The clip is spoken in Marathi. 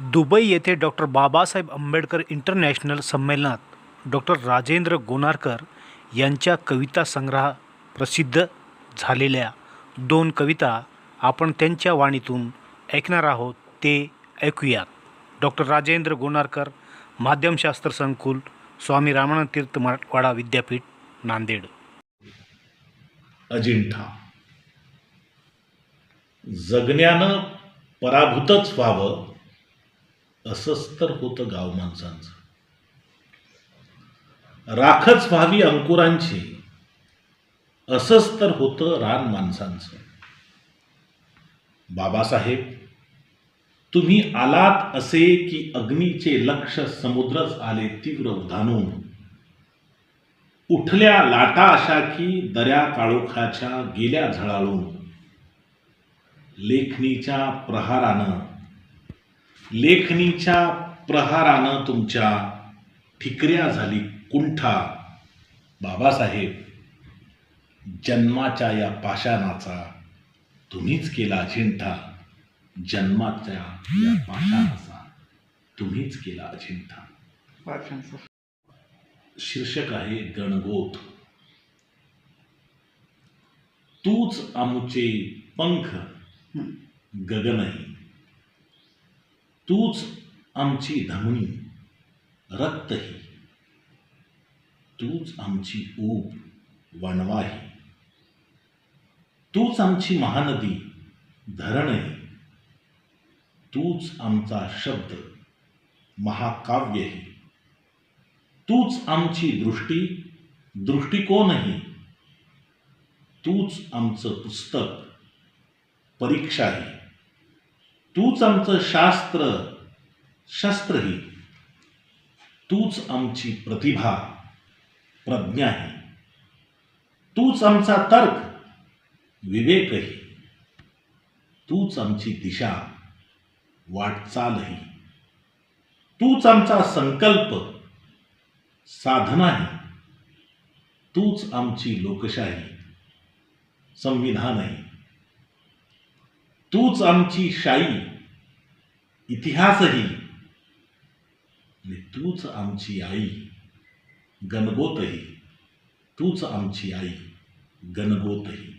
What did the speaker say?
दुबई येथे डॉक्टर बाबासाहेब आंबेडकर इंटरनॅशनल संमेलनात डॉक्टर राजेंद्र गोनारकर यांच्या कविता संग्रह प्रसिद्ध झालेल्या दोन कविता आपण त्यांच्या वाणीतून ऐकणार आहोत ते ऐकूयात. डॉक्टर राजेंद्र गोनारकर माध्यमशास्त्र संकुल स्वामी रामानंद तीर्थ मराठवाडा विद्यापीठ नांदेड. अजिंठा. जगण्यानं पराभूतच व्हावं असंच तर होतं गाव माणसांचं. राखच व्हावी अंकुरांची. असंच तर होतं रान माणसांचं. बाबासाहेब तुम्ही आलात असे की अग्नीचे लक्ष समुद्रच आले तीव्र उधानून उठल्या लाटा अशा की दऱ्या काळोखाच्या गेल्या झळाळून. लेखणीच्या प्रहारानं लेखणीच्या प्रहारानं तुमच्या ठिकऱ्या झाली कुंठा. बाबासाहेब जन्माच्या या पाषाणाचा तुम्हीच केला अजिंठा. जन्माच्या या पाषाणाचा तुम्हीच केला अजिंठा. शीर्षक आहे गणगोत. तूच आमचे पंख गगनही. तूच आमची धमनी रक्तही. तूच आमची ऊब वणवाही. तूच आमची महानदी धरणही. तूच आमचा शब्द महाकाव्यही. तूच आमची दृष्टी दृष्टिकोनही. तूच आमचं पुस्तक परीक्षाही. तूच आमचं शास्त्र शस्त्रही तूच आमची प्रतिभा प्रज्ञाही तूच आमचा तर्क विवेकही तूच आमची दिशा वाटचालही तूच आमचा संकल्प साधनाही तूच आमची लोकशाही संविधानही तूच आमची शाई. इतिहासही. आणि तूच आमची आई. गणगोतही. तूच आमची आई. गणगोतही.